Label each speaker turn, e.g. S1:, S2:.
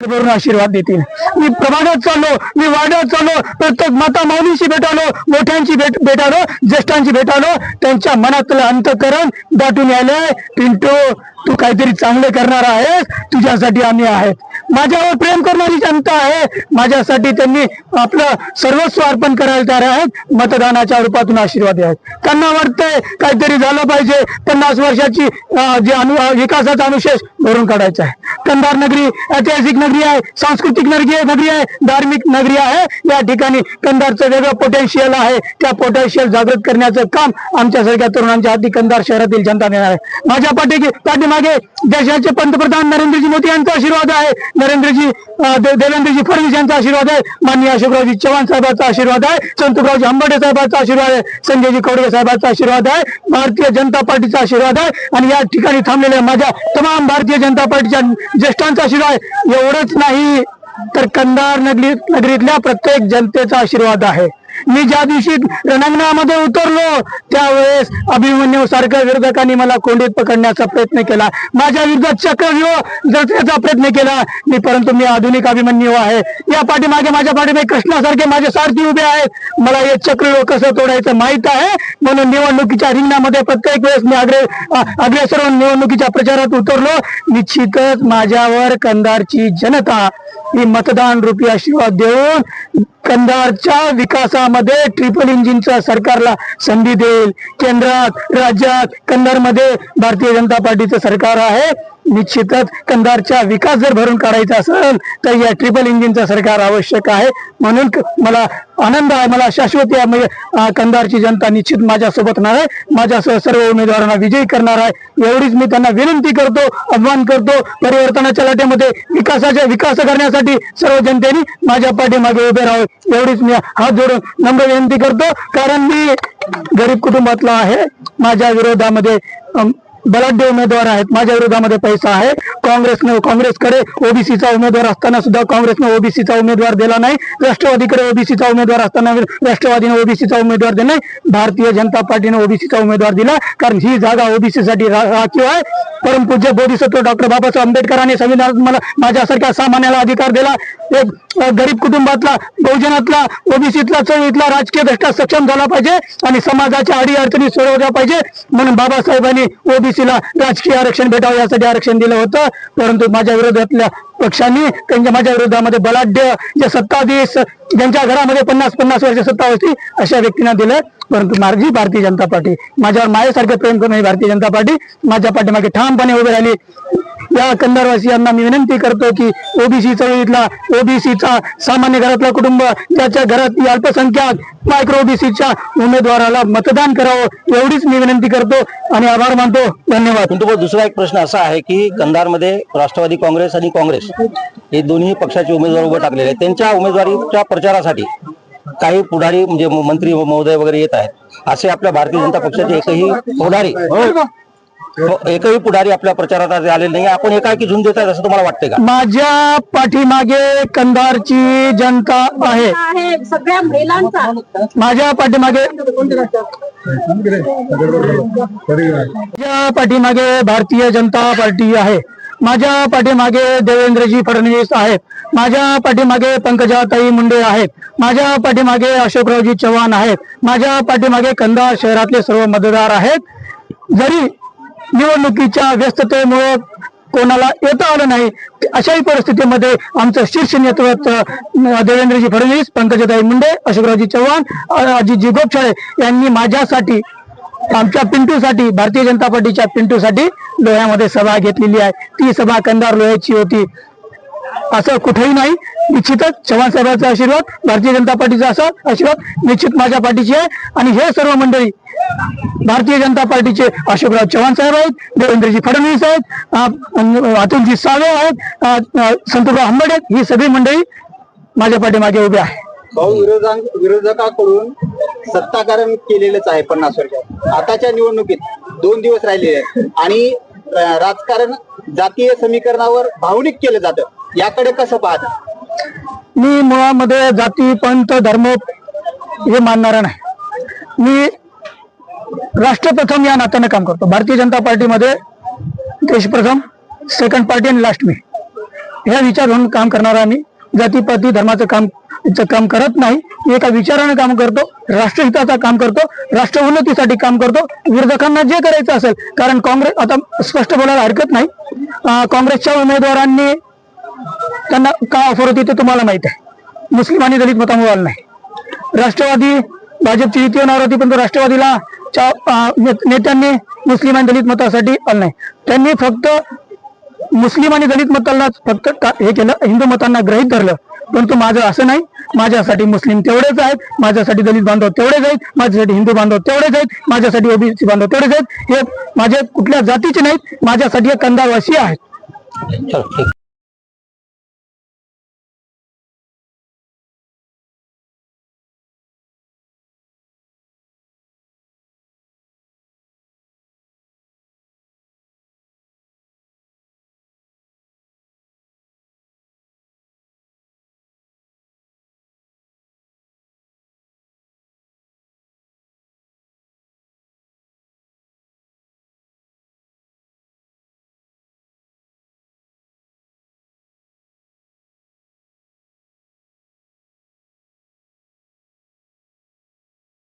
S1: भरून आशीर्वाद देतील. मी प्रभागात चाललो मी वाड्यात चाललो प्रत्येक माता माऊलीशी भेटालो मोठ्यांची भेट भेटालो ज्येष्ठांची भेटालो त्यांच्या मनातलं अंतकरण दाटून यायलंय पिंटू तू काहीतरी चांगले करणार आहेस तुझ्यासाठी आम्ही आहेत माझ्यावर प्रेम करणारी जनता आहे. माझ्यासाठी त्यांनी आपलं सर्वस्व अर्पण करायला तयार आहेत. मतदानाच्या रूपातून आशीर्वाद आहेत. त्यांना वाटतंय काहीतरी झालं पाहिजे. पन्नास वर्षाची जे अनु विकासाचा अनुशेष भरून काढायचा आहे. कंधार नगरी ऐतिहासिक नगरी आहे सांस्कृतिक नगरी नगरी आहे धार्मिक नगरी आहे. या ठिकाणी कंधारचं वेगळं पोटेन्शियल आहे. त्या पोटेन्शियल जागृत करण्याचं काम आमच्यासारख्या तरुणांच्या हाती कंधार शहरातील जनता देणार आहे. माझ्या पाठी पाठीमागे देशाचे पंतप्रधान नरेंद्रजी मोदी यांचा आशीर्वाद आहे. नरेंद्रजी देवेंद्रजी फडणवीस यांचा आशीर्वाद आहे. माननीय अशोकरावजी चव्हाण साहेबांचा आशीर्वाद आहे. संतोषरावजी आंबेडे साहेबांचा आशीर्वाद आहे. संजयजी कवडे साहेबांचा आशीर्वाद आहे. भारतीय जनता पार्टीचा आशीर्वाद आहे. आणि या ठिकाणी थांबलेल्या माझ्या तमाम भारतीय जनता पार्टीच्या ज्येष्ठांचा आशीर्वाद एवढंच नाही तर कंधार नगरी नगरीतल्या प्रत्येक जनतेचा आशीर्वाद आहे. मी ज्या दिवशी रणांगणामध्ये उतरलो त्यावेळेस अभिमन्यू सारख्या विरोधकांनी मला कोंडीत पकडण्याचा प्रयत्न केला. माझ्या विरोधात चक्रव्यूह जळण्याचा प्रयत्न केला. मी परंतु मी आधुनिक अभिमन्यू आहे. या पाठीमागे माझ्या पाठीमागे कृष्णासारखे माझे सारथी उभे आहेत. मला हे चक्रव्यूह कसं तोडायचं माहीत आहे? म्हणून निवडणुकीच्या रिंगणामध्ये प्रत्येक वेळेस मी अग्रे अग्रेसर निवडणुकीच्या प्रचारात उतरलो. निश्चितच माझ्यावर कंधारची जनता ही मतदान रूपी देऊन देऊन कंधारच्या विकासामध्ये ट्रिपल इंजिनच्या सरकारला संधी देईल. केंद्रात राज्यात कंधारमध्ये भारतीय जनता पार्टीचं सरकार आहे. निश्चितच कंधारचा विकास जर भरून काढायचा असेल तर या ट्रिपल इंजिनचं सरकार आवश्यक आहे. म्हणून मला आनंद आहे मला शाश्वत आहे कंधारची जनता निश्चित माझ्यासोबत नाही आहे. माझ्यासह सर्व उमेदवारांना विजयी करणार आहे. एवढीच मी त्यांना विनंती करतो आव्हान करतो परिवर्तनाच्या लाटेमध्ये विकासाच्या विकास करण्यासाठी सर्व जनतेने माझ्या पाठीमागे उभे राहावे. एवढीच मी हात जोडून नम्र विनंती करतो. कारण मी गरीब कुटुंबातला आहे. माझ्या विरोधामध्ये बलाढ्य उमेदवार आहेत. माझ्या विरोधामध्ये पैसा आहे. काँग्रेसने काँग्रेसकडे ओबीसीचा उमेदवार असताना सुद्धा काँग्रेसने ओबीसीचा उमेदवार दिला नाही. राष्ट्रवादीकडे ओबीसीचा उमेदवार असताना राष्ट्रवादीने ओबीसीचा उमेदवार दिला नाही. भारतीय जनता पार्टीने ओबीसीचा उमेदवार दिला. कारण ही जागा ओबीसी साठी राखीव आहे. परमपूज्य बोधिसत्व डॉक्टर बाबासाहेब आंबेडकरांनी संविधानात मला माझ्यासारख्या सामान्याला अधिकार दिला. एक गरीब कुटुंबातला बहुजनातला ओबीसीतला चळवळीतला राजकीय दृष्ट्या सक्षम झाला पाहिजे आणि समाजाच्या अडी अडचणी सोडवल्या पाहिजे. म्हणून बाबासाहेबांनी ओबीसी ओबीसीला राजकीय आरक्षण भेटावं यासाठी आरक्षण दिलं होतं. परंतु माझ्या विरोधातल्या पक्षांनी त्यांच्या माझ्या विरोधामध्ये बलाढ्य जे सत्ताधीश ज्यांच्या घरामध्ये पन्नास पन्नास वर्ष सत्ता होती अशा व्यक्तींना दिलं. परंतु माझी भारतीय जनता पार्टी माझ्यावर मायासारखं प्रेम करणारी भारतीय जनता पार्टी माझ्या पाठीमागे ठामपणे उभी राहिली. या कंधारवासियांना मी विनंती करतो की ओबीसी चळवळीतला ओबीसीचा सामान्य घरातला कुटुंब ज्याच्या घरात अल्पसंख्याक मायक्रो ओबीसीच्या उमेदवाराला मतदान करावं एवढीच मी विनंती करतो आणि आभार मानतो. धन्यवाद.
S2: पण तो दुसरा एक प्रश्न असा आहे की कंधारमध्ये राष्ट्रवादी काँग्रेस आणि काँग्रेस हे दोन्ही पक्षाचे उमेदवार उभे टाकलेले आहेत. त्यांच्या उमेदवारीच्या प्रचारासाठी काही पुढारी म्हणजे मंत्री महोदय वगैरे येत आहेत. असे आपल्या भारतीय जनता पक्षाचे एकही पुढारी हो, एकही पुढारी आपल्या प्रचारात आज आलेले नाही. आपण एकाएकी झुंज देत आहेत असं तुम्हाला वाटतंय का?
S1: माझ्या पाठीमागे कंधारची जनता आहे
S3: आहे. सगळ्या महिलांचा.
S1: माझ्या पाठीमागे माझ्या पाठीमागे भारतीय जनता पार्टी आहे. माझ्या पाठीमागे देवेंद्रजी फडणवीस आहेत. माझ्या पाठीमागे पंकजाताई मुंडे आहेत. माझ्या पाठीमागे अशोकरावजी चव्हाण आहेत. माझ्या पाठीमागे कंधार शहरातले सर्व मतदार आहेत. जरी निवडणुकीच्या व्यस्ततेमुळे कोणाला येता आलं नाही. अशाही परिस्थितीमध्ये आमचं शीर्ष नेतृत्व देवेंद्रजी फडणवीस पंकजाताई मुंडे अशोकरावजी चव्हाण अजितजी गोपछाळे यांनी माझ्यासाठी आमच्या पिंटूसाठी भारतीय जनता पार्टीच्या पिंटूसाठी लोह्यामध्ये सभा घेतलेली आहे. ती सभा कंदार लोह्याची होती. असं कुठेही नाही. निश्चितच चव्हाण साहेबांचा आशीर्वाद भारतीय जनता पार्टीचा असा आशीर्वाद निश्चित माझ्या पार्टीची आहे. आणि हे सर्व मंडळी भारतीय जनता पार्टीचे अशोकराव चव्हाण साहेब आहेत देवेंद्रजी फडणवीस आहेत अतुलजी सावे आहेत संतोषराव आंबेड आहेत. ही सगळी मंडळी माझ्या पाठीमागे उभी आहे.
S4: भाऊ विरोधा विरोधकाकडून सत्ताकारण केलेलंच आहे पन्नास वर्षात आताच्या निवडणुकीत दोन दिवस राहिलेले आहेत. आणि राजकारण जातीय समीकरणावर भावनिक केलं जातं. याकडे कसं पाहत?
S1: मी मुळामध्ये जाती पंत धर्म हे मानणारा नाही. मी राष्ट्रप्रथम या नात्याने काम करतो. भारतीय जनता पार्टीमध्ये देशप्रथम सेकंड पार्टी आणि लास्ट मी. ह्या विचार म्हणून काम करणारा आम्ही जातीपाती धर्माचं काम काम करत नाही. एका विचाराने काम करतो राष्ट्रहिताचा काम करतो राष्ट्र उन्नतीसाठी काम करतो. विरोधकांना जे करायचं असेल कारण काँग्रेस आता स्पष्ट बोलायला हरकत नाही. काँग्रेसच्या उमेदवारांनी त्यांना काय ऑफर होती ते तुम्हाला माहीत आहे. मुस्लिम आणि दलित मतामुळे आलं नाही. राष्ट्रवादी भाजपची युती होणार होती पण राष्ट्रवादीला नेत्यांनी मुस्लिम आणि दलित मतासाठी आलं नाही. त्यांनी फक्त मुस्लिम आणि दलित मतांना फक्त हे केलं हिंदू मतांना ग्रहित धरलं. परंतु माझं असं नाही माझ्यासाठी मुस्लिम तेवढेच आहेत माझ्यासाठी दलित बांधव तेवढेच आहेत माझ्यासाठी हिंदू बांधव तेवढेच आहेत माझ्यासाठी ओबीसी बांधव तेवढेच आहेत हे माझे कुठल्या जातीचे नाहीत माझ्यासाठी हे कंदावासी आहेत.